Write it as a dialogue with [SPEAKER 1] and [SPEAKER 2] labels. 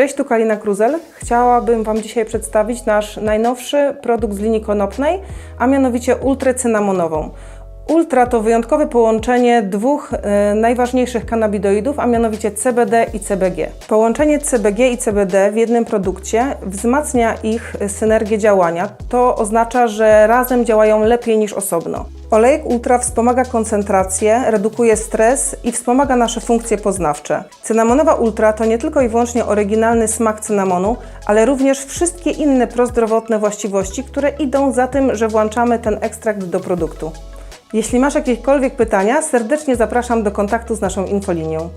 [SPEAKER 1] Cześć, tu Kalina Kruzel. Chciałabym Wam dzisiaj przedstawić nasz najnowszy produkt z linii konopnej, a mianowicie ultrę cynamonową. Ultra to wyjątkowe połączenie dwóch e, najważniejszych kanabidoidów, a mianowicie CBD i CBG. Połączenie CBG i CBD w jednym produkcie wzmacnia ich synergię działania. To oznacza, że razem działają lepiej niż osobno. Olejek Ultra wspomaga koncentrację, redukuje stres i wspomaga nasze funkcje poznawcze. Cynamonowa Ultra to nie tylko i wyłącznie oryginalny smak cynamonu, ale również wszystkie inne prozdrowotne właściwości, które idą za tym, że włączamy ten ekstrakt do produktu. Jeśli masz jakiekolwiek pytania, serdecznie zapraszam do kontaktu z naszą infolinią.